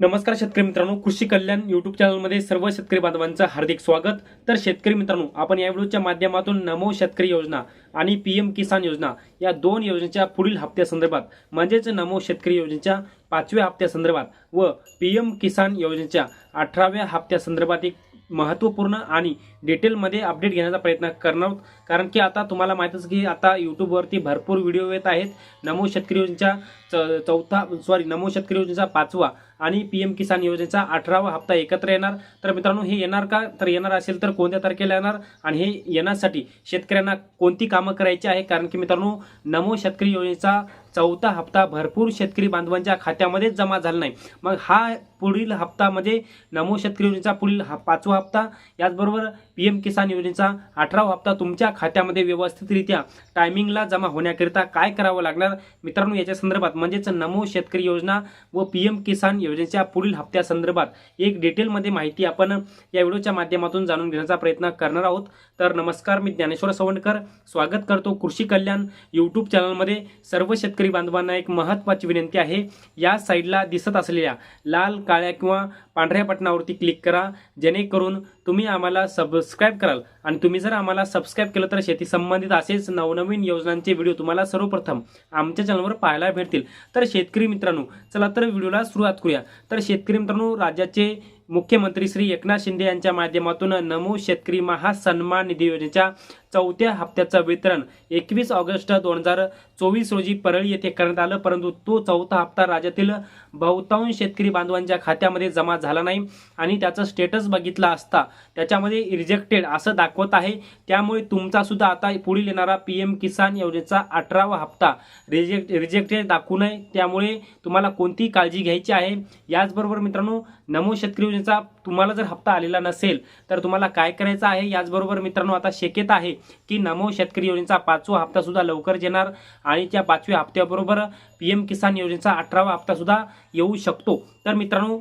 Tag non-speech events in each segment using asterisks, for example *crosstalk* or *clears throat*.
नमस्कार शेतकरी मित्रांनो कृषी कल्याण युट्यूब चॅनलमध्ये सर्व शेतकरी बांधवांचं हार्दिक स्वागत. तर शेतकरी मित्रांनो आपण या व्हिडिओच्या माध्यमातून नमो शेतकरी योजना आणि पी एम किसान योजना या दोन योजनेच्या पुढील हप्त्यासंदर्भात म्हणजेच नमो शेतकरी योजनेच्या पाचव्या हप्त्यासंदर्भात व पी एम किसान योजनेच्या अठराव्या हप्त्यासंदर्भात एक महत्त्वपूर्ण आणि डिटेलमध्ये अपडेट घेण्याचा प्रयत्न करणार आहोत. कारण की आता तुम्हाला माहीतच की आता यूट्यूबवरती भरपूर व्हिडिओ येत आहेत. नमो शेतकरी योजनेच्या च चौथा सॉरी नमो शेतकरी योजनेचा पाचवा आणि पी एम किसान योजनेचा अठरावा हप्ता एकत्र येणार. तर मित्रांनो हे येणार का? तर येणार असेल तर कोणत्या तारखेला येणार? आणि हे येण्यासाठी शेतकऱ्यांना कोणती कामं करायची आहे? कारण की मित्रांनो नमो शेतकरी योजनेचा चौथा हप्ता भरपूर शेतकरी बांधवांच्या खात्यामध्येच जमा झाला नाही. मग हा पुढील हप्ता म्हणजे नमो शेतकरी योजनेचा पुढील हा पाचवा हप्ता याचबरोबर पी एम किसान योजनेचा अठरावा हप्ता तुमच्या खात्यामध्ये व्यवस्थितरित्या टायमिंगला जमा होण्याकरिता काय करावं लागणार? मित्रांनो याच्या संदर्भात म्हणजेच नमो शेतकरी योजना व पी एम किसान योजनेच्या पुढील हप्त्यासंदर्भात एक डिटेलमध्ये माहिती आपण या व्हिडिओच्या माध्यमातून जाणून घेण्याचा प्रयत्न करणार आहोत. तर नमस्कार मी ज्ञानेश्वर सवंडकर. स्वागत करतो कृषी कल्याण यूट्यूब चॅनलमध्ये सर्व शेतकरी बांधवांना एक महत्त्वाची विनंती आहे. या साईडला दिसत असलेल्या लाल काळ्या किंवा पांढऱ्या बटनावरती क्लिक करा. जेणेकरून तुम्ही आम्हाला सबस्क्राईब कराल. आणि तुम्ही जर आम्हाला सबस्क्राईब केलं तर शेती संबंधित असेच नवनवीन योजनांचे व्हिडिओ तुम्हाला सर्वप्रथम आमच्या चॅनलवर पाहायला भेटतील. तर शेतकरी मित्रांनो चला तर व्हिडिओला सुरुवात करूया. तर शेतकरी मित्रांनो राज्याचे मुख्यमंत्री श्री एकनाथ शिंदे यांच्या माध्यमातून नमो शेतकरी महासन्मान निधी योजनेच्या चौथ्या हप्त्याचं वितरण एकवीस ऑगस्ट दोन हजार चोवीस रोजी परळी येथे करण्यात आलं परंतु तो चौथा हप्ता राज्यातील बहुतांश शेतकरी बांधवांच्या खात्यामध्ये जमा झाला नाही आणि त्याचं स्टेटस बघितला असता त्याच्यामध्ये रिजेक्टेड असं दाखवत आहे. त्यामुळे तुमचा सुद्धा आता पुढील येणारा पी एम किसान योजनेचा अठरावा हप्ता रिजेक्ट रिजेक्टेड दाखवू नये. त्यामुळे तुम्हाला कोणती काळजी घ्यायची आहे. याचबरोबर मित्रांनो नमो शेतकरी योजनेचा तुम्हाला जर हप्ता आलेला नसेल तर तुम्हाला काय करायचं आहे? याचबरोबर मित्रांनो आता शक्यता आहे की नमो शेतकरी योजनेचा पाचवा हप्तासुद्धा लवकर लवकरच येणार आणि त्या पाचव्या हप्त्याबरोबर पी एम किसान योजनेचा अठरावा हप्तासुद्धा येऊ शकतो. तर मित्रांनो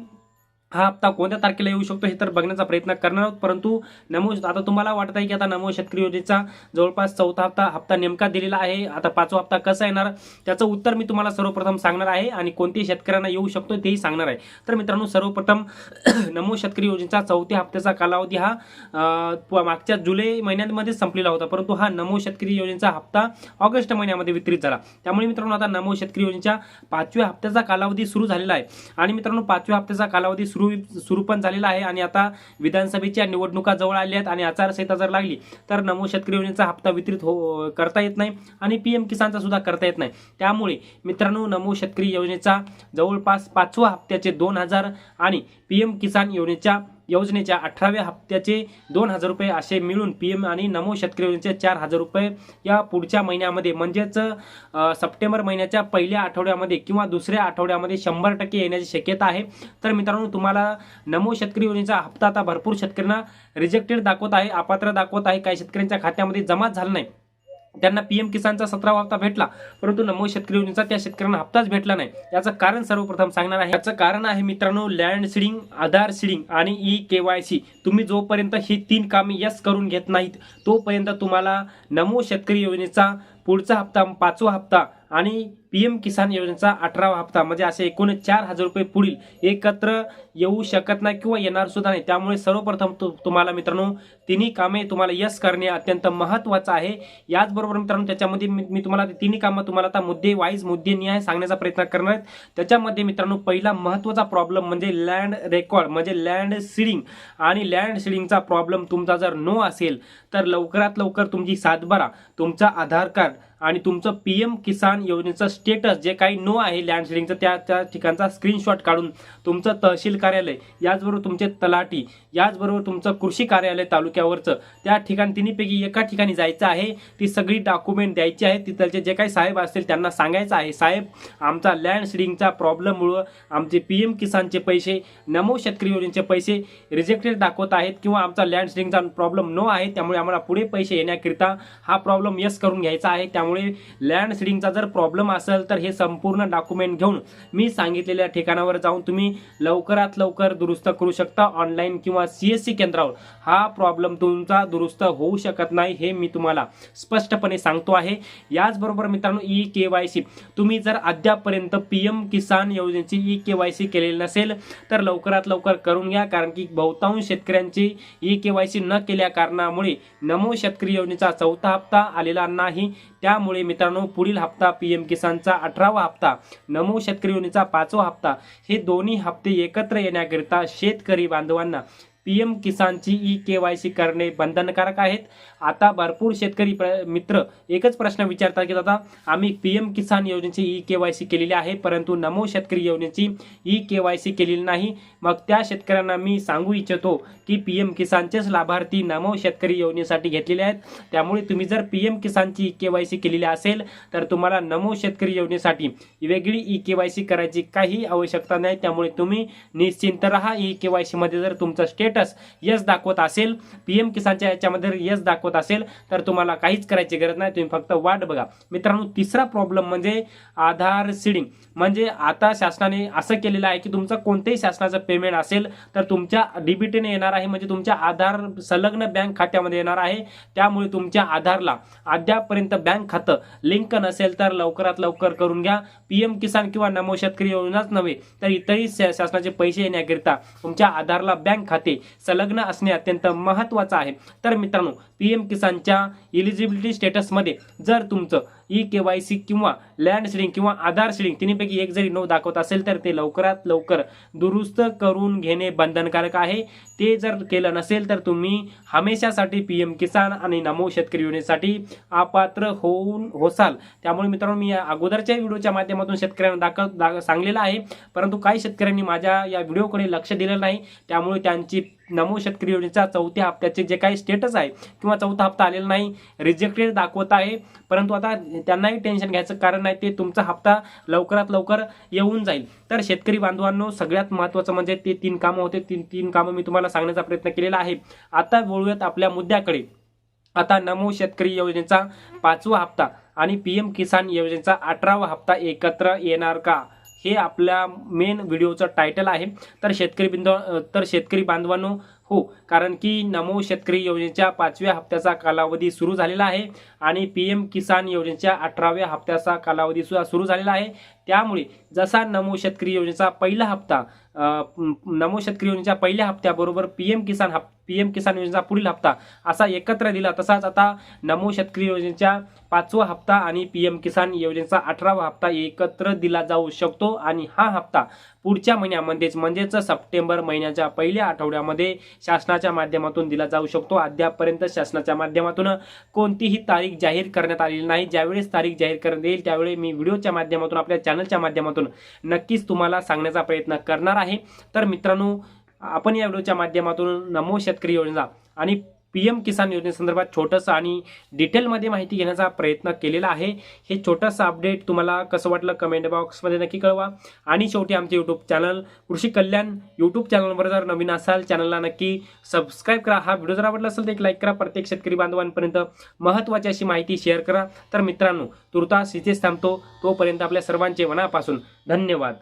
हा हप्ता कोणत्या तारखेला येऊ शकतो हे तर बघण्याचा प्रयत्न करणार आहोत. परंतु नमो आता तुम्हाला वाटत आहे की आता नमो शेतकरी योजनेचा जवळपास चौथा हप्ता हप्ता नेमका दिलेला आहे. आता पाचवा हप्ता कसा येणार? त्याचं उत्तर मी तुम्हाला सर्वप्रथम सांगणार आहे आणि कोणत्याही शेतकऱ्यांना येऊ शकतो तेही सांगणार आहे. तर मित्रांनो सर्वप्रथम *clears throat* नमो शेतकरी योजनेचा चौथ्या हप्त्याचा कालावधी हा मागच्या जुलै महिन्यांमध्ये संपलेला होता. परंतु हा नमो शेतकरी योजनेचा हप्ता ऑगस्ट महिन्यामध्ये वितरित झाला. त्यामुळे मित्रांनो आता नमो शेतकरी योजनेच्या पाचव्या हप्त्याचा कालावधी सुरू झालेला आहे. आणि मित्रांनो पाचव्या हप्त्याचा कालावधी सुरू सुरू पण झालेला आहे आणि आता विधानसभेच्या निवडणुका जवळ आल्या आहेत आणि आचारसंहिता जर लागली तर नमो शेतकरी योजनेचा हप्ता वितरित हो करता येत नाही आणि पी एम किसानचा सुद्धा करता येत नाही. त्यामुळे मित्रांनो नमो शेतकरी योजनेचा जवळपास पाचवा हप्त्याचे दोन हजार आणि पी एम किसान योजनेच्या योजनेच्या अठराव्या हप्त्याचे दोन हजार रुपये असे मिळून पी एम आणि नमो शेतकरी योजनेचे चार हजार रुपये या पुढच्या महिन्यामध्ये म्हणजेच सप्टेंबर महिन्याच्या पहिल्या आठवड्यामध्ये किंवा दुसऱ्या आठवड्यामध्ये शंभर टक्के येण्याची शक्यता आहे. तर मित्रांनो तुम्हाला नमो शेतकरी योजनेचा हप्ता आता भरपूर शेतकऱ्यांना रिजेक्टेड दाखवत आहे अपात्र दाखवत आहे. काही शेतकऱ्यांच्या खात्यामध्ये जमा झाला नाही. त्यांना पीएम किसानचा सतरावा हप्ता भेटला परंतु नमो शेतकरी योजनेचा त्या शेतकऱ्यांना हप्ताच भेटला नाही. याचं कारण सर्वप्रथम सांगणार आहे. याचं कारण आहे मित्रांनो लँड सिडिंग आधार सिडिंग आणि ई के वाय सी तुम्ही जोपर्यंत ही तीन कामे यस करून घेत नाहीत तोपर्यंत तुम्हाला नमो शेतकरी योजनेचा पुढचा हप्ता पाचवा हप्ता आणि पी एम किसान योजनेचा अठरावा हप्ता. म्हणजे असे एकूण चार हजार रुपये पुढील एकत्र येऊ शकत नाही किंवा येणार सुद्धा नाही. त्यामुळे सर्वप्रथम तुम्हाला मित्रांनो तिन्ही कामे तुम्हाला यस करणे अत्यंत महत्त्वाचं आहे. याचबरोबर मित्रांनो त्याच्यामध्ये मी मी तुम्हाला तिन्ही कामं तुम्हाला आता मुद्दे वाईज मुद्दे न्याय सांगण्याचा प्रयत्न करणार आहेत. त्याच्यामध्ये मित्रांनो पहिला महत्त्वाचा प्रॉब्लेम म्हणजे लँड रेकॉर्ड म्हणजे लँड सिडिंग. आणि लँड सिडिंगचा प्रॉब्लेम तुमचा जर नो असेल तर लवकरात लवकर तुमची सातबारा तुमचा आधार कार्ड आणि तुमचं पी एम किसान योजनेचं स्टेटस जे काही नो आहे लँड त्या त्या ठिकाणचा स्क्रीनशॉट काढून तुमचं तहसील कार्यालय याचबरोबर तुमचे तलाठी याचबरोबर तुमचं कृषी कार्यालय तालुक्यावरचं त्या ठिकाणी तिन्हीपैकी एका ठिकाणी जायचं आहे ती सगळी डॉक्युमेंट द्यायची आहे तिथलचे जे काही साहेब असतील त्यांना सांगायचं आहे. साहेब आमचा लँड शेडिंगचा प्रॉब्लेममुळं आमचे पी एम किसानचे पैसे नमो शेतकरी योजनेचे पैसे रिजेक्टेड दाखवत आहेत किंवा आमचा लँड शेडिंगचा प्रॉब्लेम नो आहे त्यामुळे आम्हाला पुढे पैसे येण्याकरिता हा प्रॉब्लेम यस करून घ्यायचा आहे. त्यामुळे लँडशिडिंगचा जर प्रॉब्लेम असेल नसेल तर हे संपूर्ण डॉक्युमेंट घेऊन मी सांगितलेल्या ठिकाणावर जाऊन तुम्ही लवकरात लवकर दुरुस्त करू शकता ऑनलाईन किंवा सी एस सी केंद्रावर. हा प्रॉब्लेम तुमचा दुरुस्त होऊ शकत नाही हे मी तुम्हाला स्पष्टपणे सांगतो आहे. याचबरोबर मित्रांनो ई के वाय सी तुम्ही जर अद्यापपर्यंत पी एम किसान योजनेची ई के वाय सी केलेली नसेल तर लवकरात लवकर करून घ्या कारण की बहुतांश शेतकऱ्यांची ई के वाय सी न केल्या कारणामुळे नमो शेतकरी योजनेचा चौथा हप्ता आलेला नाही. त्यामुळे मित्रांनो पुढील हप्ता पी एम किसानचा अठरावा हप्ता नमो शेतकरी योजनेचा पाचवा हप्ता हे दोन्ही हप्ते एकत्र येण्याकरिता शेतकरी बांधवांना पी एम किसानची ई के वाय सी करणे बंधनकारक आहेत. आता भरपूर शेतकरी प्र मित्र एकच प्रश्न विचारतात की दादा आम्ही पी एम किसान योजनेची ई के वाय सी केलेली आहे परंतु नमो शेतकरी योजनेची ई के वाय सी केलेली नाही. मग त्या शेतकऱ्यांना मी सांगू इच्छितो की पी एम किसानचेच लाभार्थी नमो शेतकरी योजनेसाठी घेतलेले आहेत. त्यामुळे तुम्ही जर पी एम किसानची ई के वाय सी केलेली असेल तर तुम्हाला नमो शेतकरी योजनेसाठी वेगळी ई के वाय सी करायची काही आवश्यकता नाही. त्यामुळे तुम्ही निश्चिंत राहा. ई के वाय सी मध्ये जर तुमचं स्टेटस यस दाखवत असेल. पी एम किसानच्या याच्यामध्ये यस दाखवत असेल. तर तुम्हाला काहीच करायची गरज नाही. तुम्ही फक्त वाट बघा. मित्रांनो तिसरा प्रॉब्लेम म्हणजे आधार सीडिंग म्हणजे आता शासनाने असं केलेलं आहे की तुमचं कोणतेही शासनाचं पेमेंट असेल तर तुमच्या डीबीटीने येणार आहे. म्हणजे तुमच्या आधार संलग्न बँक खात्यामध्ये येणार आहे. त्यामुळे तुमच्या आधारला अद्यापर्यंत बँक खातं लिंक नसेल तर लवकरात लवकर करून घ्या. पीएम किसान किंवा नमो शेतकरी योजनाच नव्हे तर इतरही शासनाचे पैसे येण्याकरिता तुमच्या आधारला बँक खाते. संलग्न असणे अत्यंत महत्त्वाचं आहे. तर मित्रांनो पी एम किसानच्या इलिजिबिलिटी स्टेटसमध्ये जर तुमचं ई के वाय सी किंवा लँड सिडिंग किंवा आधार सिडिंग तिन्हीपैकी एक जरी नऊ दाखवत असेल तर ते लवकरात लवकर दुरुस्त करून घेणे बंधनकारक आहे. ते जर केलं नसेल तर तुम्ही हमेशासाठी पी एम किसान आणि नमो शेतकरी योजनेसाठी अपात्र होऊन होसाल. त्यामुळे मित्रांनो मी या अगोदरच्या व्हिडिओच्या माध्यमातून शेतकऱ्यांना दाखव दा सांगलेलं आहे. परंतु काही शेतकऱ्यांनी माझ्या या व्हिडिओकडे लक्ष दिलं नाही. त्यामुळे त्यांची नमो शेतकरी योजनेच्या चौथ्या हप्त्याचे जे काही स्टेटस आहे किंवा चौथा हप्ता आलेला नाही रिजेक्टेड दाखवत आहे. परंतु आता त्यांनाही टेन्शन घ्यायचं कारण नाही ते तुमचा हप्ता लवकरात लवकर येऊन जाईल. तर शेतकरी बांधवांनो सगळ्यात महत्त्वाचं म्हणजे ते तीन कामं होते. तीन तीन कामं मी तुम्हाला सांगण्याचा प्रयत्न केलेला आहे. आता बोलूयात आपल्या मुद्द्याकडे. आता नमो शेतकरी योजनेचा पाचवा हप्ता आणि पी एम किसान योजनेचा अठरावा हप्ता एकत्र येणार का? हे आपल्या मेन व्हिडिओचं टायटल आहे. तर शेतकरी बिंदू तर शेतकरी बांधवांनो हो कारण की नमो शेतकरी योजनेच्या पाचव्या हप्त्याचा कालावधी सुरू झालेला आहे आणि पी एम किसान योजनेच्या अठराव्या हप्त्याचा कालावधी सुद्धा सुरू झालेला आहे. त्यामुळे जसा नमो शेतकरी योजनेचा पहिला हप्ता नमो शेतकरी योजनेच्या पहिल्या हप्त्याबरोबर पी एम किसान हप पी एम किसान योजनेचा पुढील हप्ता असा एकत्र दिला. तसाच आता नमो शेतकरी योजनेच्या पाचवा हप्ता आणि पी एम किसान योजनेचा अठरावा हप्ता एकत्र दिला जाऊ शकतो. आणि हा हप्ता पुढच्या महिन्यामध्येच म्हणजेच सप्टेंबर महिन्याच्या पहिल्या आठवड्यामध्ये शासनाच्या माध्यमातून दिला जाऊ शकतो. अद्यापपर्यंत शासनाच्या माध्यमातून कोणतीही तारीख जाहीर करण्यात आलेली नाही. ज्यावेळेस तारीख जाहीर करण्यात येईल त्यावेळी मी व्हिडिओच्या माध्यमातून आपल्या चॅनलच्या माध्यमातून नक्कीच तुम्हाला सांगण्याचा प्रयत्न करणार आहे. तर मित्रांनो आपण या व्हिडिओच्या माध्यमातून नमो शेतकरी योजना आणि पी एम किसान योजनेसंदर्भात छोटंसं आणि डिटेलमध्ये माहिती घेण्याचा प्रयत्न केलेला आहे. हे छोटंसं अपडेट तुम्हाला कसं वाटलं कमेंट बॉक्समध्ये नक्की कळवा. आणि शेवटी आमचे यूट्यूब चॅनल कृषी कल्याण यूट्यूब चॅनलवर जर नवीन असाल चॅनलला नक्की सबस्क्राईब करा. हा व्हिडिओ जर आवडला असेल तर एक लाईक करा. प्रत्येक शेतकरी बांधवांपर्यंत महत्त्वाची अशी माहिती शेअर करा. तर मित्रांनो तुर्तास इथेच थांबतो. तोपर्यंत आपल्या सर्वांचे मनापासून धन्यवाद.